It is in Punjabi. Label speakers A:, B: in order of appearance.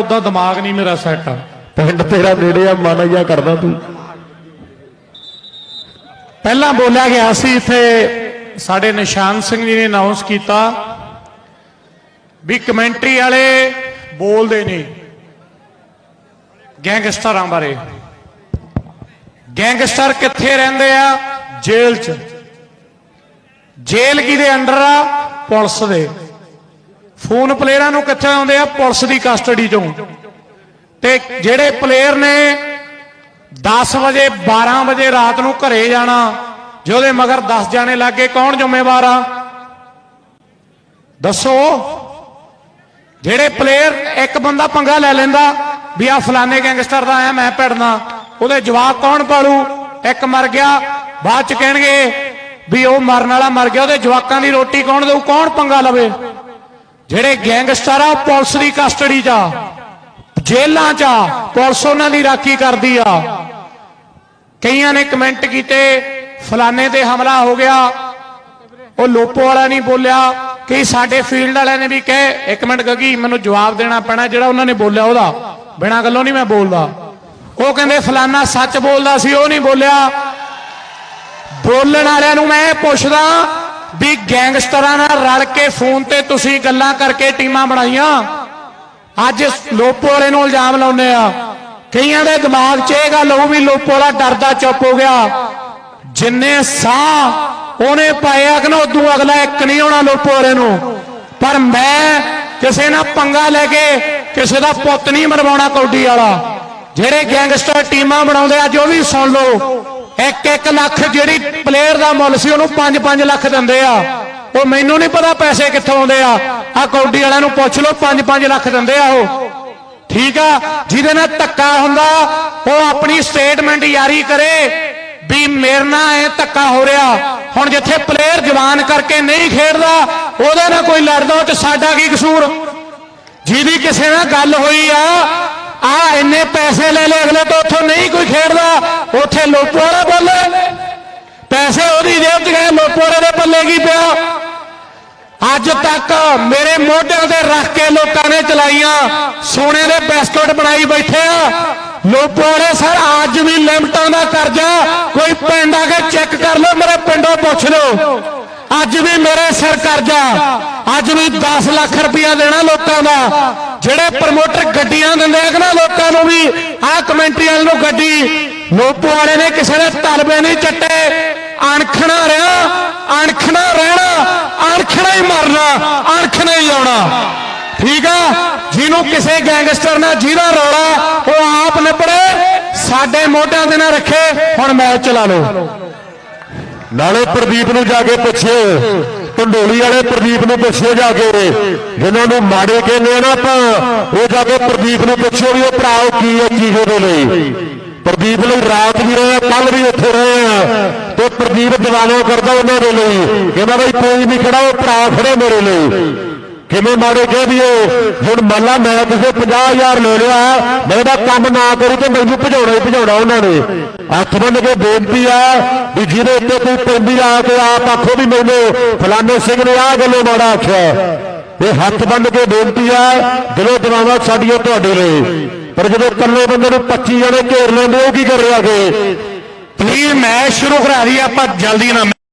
A: ਉਦਾਂ ਦਿਮਾਗ ਨਹੀਂ ਮੇਰਾ ਸੈੱਟ
B: ਪਿੰਡ ਤੇਰਾ ਨੇੜੇ ਆ ਮਨ ਆਇਆ ਕਰਦਾ ਤੂੰ।
A: ਪਹਿਲਾਂ ਬੋਲਿਆ ਗਿਆ ਸੀ ਇੱਥੇ ਸਾਡੇ ਨਿਸ਼ਾਨ ਸਿੰਘ ਜੀ ਨੇ ਅਨਾਉਂਸ ਕੀਤਾ ਵੀ ਕਮੈਂਟਰੀ ਵਾਲੇ ਬੋਲਦੇ ਨੇ ਗੈਂਗਸਟਰਾਂ ਬਾਰੇ। ਗੈਂਗਸਟਰ ਕਿੱਥੇ ਰਹਿੰਦੇ ਆ? ਜੇਲ੍ਹ 'ਚ। ਜੇਲ੍ਹ ਕਿਹਦੇ ਅੰਡਰ ਆ? ਪੁਲਿਸ ਦੇ। ਫੋਨ ਪਲੇਅਰਾਂ ਨੂੰ ਕਿੱਥੇ ਆਉਂਦੇ ਆ? ਪੁਲਿਸ ਦੀ ਕਸਟਡੀ 'ਚੋਂ। ਤੇ ਜਿਹੜੇ ਪਲੇਅਰ ਨੇ 10 ਵਜੇ 12 ਵਜੇ ਰਾਤ ਨੂੰ ਘਰੇ ਜਾਣਾ, ਜੇ ਉਹਦੇ ਮਗਰ 10 ਜਾਣੇ ਲੱਗੇ ਕੌਣ ਜ਼ਿੰਮੇਵਾਰ ਆ? ਦੱਸੋ। ਜਿਹੜੇ ਪਲੇਅਰ, ਇੱਕ ਬੰਦਾ ਪੰਗਾ ਲੈ ਲੈਂਦਾ ਵੀ ਆ ਫਲਾਣੇ ਗੈਂਗਸਟਰ ਦਾ ਆਇਆ, ਮੈਂ ਭਿੜਨਾ। ਉਹਦੇ ਜਵਾਬ ਕੌਣ ਪਾਲੂ? ਇੱਕ ਮਰ ਗਿਆ, ਬਾਅਦ ਚ ਕਹਿਣਗੇ ਵੀ ਉਹ ਮਰਨ ਵਾਲਾ ਮਰ ਗਿਆ, ਉਹਦੇ ਜਵਾਕਾਂ ਦੀ ਰੋਟੀ ਕੌਣ ਦੇਊ? ਕੌਣ ਪੰਗਾ ਲਵੇ? ਜਿਹੜੇ ਗੈਂਗਸਟਰ ਆ ਉਹ ਪੁਲਿਸ ਦੀ ਕਸਟਡੀ 'ਚ ਆ, ਜੇਲ੍ਹਾਂ 'ਚ ਆ, ਪੁਲਿਸ ਉਹਨਾਂ ਦੀ ਰਾਖੀ ਕਰਦੀ ਆ। ਕਈਆਂ ਨੇ ਕਮੈਂਟ ਕੀਤੇ, ਫਲਾਣੇ ਤੇ ਹਮਲਾ ਹੋ ਗਿਆ। ਉਹ ਲੋਪੋ ਵਾਲਾ ਨਹੀਂ ਬੋਲਿਆ। ਕਈ ਸਾਡੇ ਫੀਲਡ ਵਾਲਿਆਂ ਨੇ ਵੀ ਕਹੇ, ਇੱਕ ਮਿੰਟ ਗੱਗੀ, ਮੈਨੂੰ ਜਵਾਬ ਦੇਣਾ ਪੈਣਾ ਜਿਹੜਾ ਉਹਨਾਂ ਨੇ ਬੋਲਿਆ ਉਹਦਾ। ਬਿਨਾਂ ਗੱਲੋਂ ਨਹੀਂ ਮੈਂ ਬੋਲਦਾ। ਉਹ ਕਹਿੰਦੇ ਫਲਾਣਾ ਸੱਚ ਬੋਲਦਾ ਸੀ, ਉਹ ਨਹੀਂ ਬੋਲਿਆ। ਬੋਲਣ ਵਾਲਿਆਂ ਨੂੰ ਮੈਂ ਪੁੱਛਦਾ ਵੀ ਗੈਂਗਸਟਰਾਂ ਨਾਲ ਰਲ ਕੇ ਫੋਨ ਤੇ ਤੁਸੀਂ ਗੱਲਾਂ ਕਰਕੇ ਟੀਮਾਂ ਬਣਾਈਆਂ। ਅੱਜ ਲੋਪੋ ਵਾਲੇ ਨੂੰ ਇਲਜ਼ਾਮ ਲਾਉਂਦੇ ਆ। ਕਈਆਂ ਦੇ ਦਿਮਾਗ 'ਚ ਇਹ ਗੱਲ ਹੋਊ ਵੀ ਲੋਪੋ ਵਾਲਾ ਡਰਦਾ ਚੁੱਪ ਹੋ ਗਿਆ। ਜਿੰਨੇ ਸਾਹ ਉਹਨੇ ਪਾਇਆ ਕਿ ਨਾ, ਉਦੋਂ ਅਗਲਾ ਇੱਕ ਨਹੀਂ ਹੋਣਾ ਲੋਪੋ ਵਾਲੇ ਨੂੰ। ਪਰ ਮੈਂ ਕਿਸੇ ਨਾਲ ਪੰਗਾ ਲੈ ਕੇ ਕਿਸੇ ਦਾ ਪੁੱਤ ਨਹੀਂ ਮਰਵਾਉਣਾ ਕੌਡੀ ਵਾਲਾ। ਜਿਹੜੇ ਗੈਂਗਸਟਰ ਟੀਮਾਂ ਬਣਾਉਂਦੇ ਅੱਜ ਉਹ ਵੀ ਸੁਣ ਲਓ। ਇੱਕ ਇੱਕ ਲੱਖ ਜਿਹੜੀ ਪਲੇਅਰ ਦਾ ਮੁੱਲ ਸੀ, ਉਹਨੂੰ 5-5 ਲੱਖ ਦਿੰਦੇ ਆ। ਉਹ ਮੈਨੂੰ ਨਹੀਂ ਪਤਾ ਪੈਸੇ ਕਿੱਥੋਂ ਆਉਂਦੇ ਆ। ਆ ਕੌਡੀ ਵਾਲਿਆਂ ਨੂੰ ਪੁੱਛ ਲਓ 5-5 ਲੱਖ ਦਿੰਦੇ ਆ ਉਹ। ਠੀਕ ਆ? ਜਿਹਦੇ ਨਾਲ ਧੱਕਾ ਹੁੰਦਾ, ਉਹ ਆਪਣੀ ਸਟੇਟਮੈਂਟ ਜਾਰੀ ਕਰੇ ਵੀ ਮੇਰੇ ਨਾਲ ਇਹ ਧੱਕਾ ਹੋ ਰਿਹਾ। ਹੁਣ ਜਿੱਥੇ ਪਲੇਅਰ ਜਵਾਨ ਕਰਕੇ ਨਹੀਂ ਖੇਡਦਾ, ਉਹਦੇ ਨਾਲ ਕੋਈ ਲੜਦਾ, ਉਹ ਤੇ ਸਾਡਾ ਕੀ ਕਸੂਰ? ਜਿਹਦੀ ਕਿਸੇ ਨਾਲ ਗੱਲ ਹੋਈ ਆ ਆ ਇੰਨੇ ਪੈਸੇ ਲੈ ਲੈ ਅਗਲੇ ਤੋਂ ਉੱਥੋਂ ਉੱਥੇ ਲੋਪੋ ਵਾਲਾ ਬੋਲੇ। ਪੈਸੇ ਉਹਦੀ ਜੇਬ 'ਚ ਗਏ ਲੋਪੋ ਦੇ ਪੱਲੇ ਕੀ ਪਿਆ? ਅੱਜ ਤੱਕ ਮੇਰੇ ਮੋਢਿਆਂ ਤੇ ਰੱਖ ਕੇ ਲੋਕਾਂ ਨੇ ਚਲਾਈਆਂ, ਸੋਨੇ ਦੇ ਬਿਸਕੁਟ ਬਣਾਈ ਬੈਠੇ ਆ। ਲੋਪੋ ਸਰ, ਅੱਜ ਵੀ ਲਿਮਟਾਂ ਦਾ ਕਰਜ਼ਾ। ਕੋਈ ਪਿੰਡ ਆ ਕੇ ਚੈੱਕ ਕਰ ਲਓ, ਮੇਰੇ ਪਿੰਡੋਂ ਪੁੱਛ ਲਓ। ਅੱਜ ਵੀ ਮੇਰੇ ਸਿਰ ਕਰਜ਼ਾ। ਅੱਜ ਵੀ 10 ਲੱਖ ਰੁਪਇਆ ਦੇਣਾ ਲੋਕਾਂ ਦਾ। ਜਿਹੜੇ ਪ੍ਰਮੋਟਰ ਗੱਡੀਆਂ ਦਿੰਦੇ ਆ ਕਿ ਨਾ ਲੋਕਾਂ ਨੂੰ ਵੀ, ਆਹ ਕਮੈਂਟਰੀ ਵਾਲੇ ਨੂੰ ਗੱਡੀ ਲੋਪੋ ਵਾਲੇ ਨੇ ਕਿਸੇ ਦੇ ਤਲਬੇ ਨਹੀਂ ਚੱਟੇ। ਅਣਖਣਾ ਰਿਹਾ ਅਣਖਣਾ ਰਹਿਣਾ, ਅਣਖਣਾ ਹੀ ਮਰਨਾ, ਅਣਖਣਾ ਹੀ ਆਉਣਾ। ਠੀਕ ਆ? ਜਿਹਨੂੰ ਕਿਸੇ ਗੈਂਗਸਟਰ ਨਾਲ ਜਿਹਦਾ ਰੌਲਾ, ਉਹ ਆਪ ਨਿਪੜੇ ਸਾਡੇ ਮੋਢਿਆਂ ਦੇ ਨਾ ਰੱਖੇ, ਹੁਣ ਮੈਚ ਚਲਾ ਲਓ
B: ਨਾਲੇ ਪ੍ਰਦੀਪ ਨੂੰ ਜਾ ਕੇ ਪੁੱਛਿਓ, ਢੰਡੋਲੀ ਵਾਲੇ ਪ੍ਰਦੀਪ ਨੂੰ ਪੁੱਛਿਓ ਜਾ ਕੇ, ਜਿਨ੍ਹਾਂ ਨੂੰ ਮਾੜੇ ਕਹਿੰਦੇ ਆ ਨਾ ਆਪਾਂ, ਉਹ ਜਾ ਕੇ ਪ੍ਰਦੀਪ ਨੂੰ ਪੁੱਛਿਓ ਵੀ ਉਹ ਭਰਾਓ ਕੀ ਹੈ ਚੀਜ਼ ਦੇ ਲਈ। ਪ੍ਰਦੀਪ ਲਈ ਰਾਤ ਵੀ ਰਹੇ ਕੱਲ ਵੀ ਉੱਥੇ ਰਹੇ ਆ। ਤੇ ਪ੍ਰਦੀਪ ਦੀਵਾਨਾ ਕਰਦਾ ਉਹਨਾਂ ਦੇ ਲਈ। ਕਹਿੰਦਾ ਬਈ ਕੋਈ ਨਹੀਂ ਖੜਾ ਉਹ ਭਰਾ ਖੜੇ ਮੇਰੇ ਲਈ। ਕਿਵੇਂ ਮਾੜੇ ਕਹਿ ਦਈਏ? ਹੁਣ ਮੰਨ ਲਾ ਮੈਂ ਕਿਸੇ 50000 ਲੈ ਲਿਆ, ਮੈਂ ਇਹਦਾ ਕੰਮ ਨਾ ਕਰੂ ਤੇ ਮੈਨੂੰ ਭਜਾਉਣਾ ਹੀ ਭਜਾਉਣਾ ਉਹਨਾਂ ਨੇ। ਹੱਥ ਬੰਨ ਕੇ ਬੇਨਤੀ ਆ ਵੀ ਜਿਹਦੇ ਉੱਤੇ ਕੋਈ ਪੈਂਦੀ ਆ ਕੇ ਆਪ ਆਖੋ ਵੀ ਮੈਨੂੰ ਫਲਾਣੇ ਸਿੰਘ ਨੇ ਆਹ ਗੱਲੋਂ ਮਾੜਾ ਆਖਿਆ। ਇਹ ਹੱਥ ਬੰਨ ਕੇ ਬੇਨਤੀ ਆ ਦਿਲੋਂ ਦਵਾਵਾ ਸਾਡੀਆਂ ਤੁਹਾਡੇ ਲਈ। ਪਰ ਜਦੋਂ ਇਕੱਲੇ ਬੰਦੇ ਨੂੰ 25 ਜਣੇ ਘੇਰ ਲੈਂਦੇ, ਉਹ ਕੀ ਕਰ ਰਿਹਾ ਕਿ
A: ਪਲੀਜ਼ ਮੈਚ ਸ਼ੁਰੂ ਕਰਾ ਦਈਏ ਆਪਾਂ ਜਲਦੀ ਨਾਲ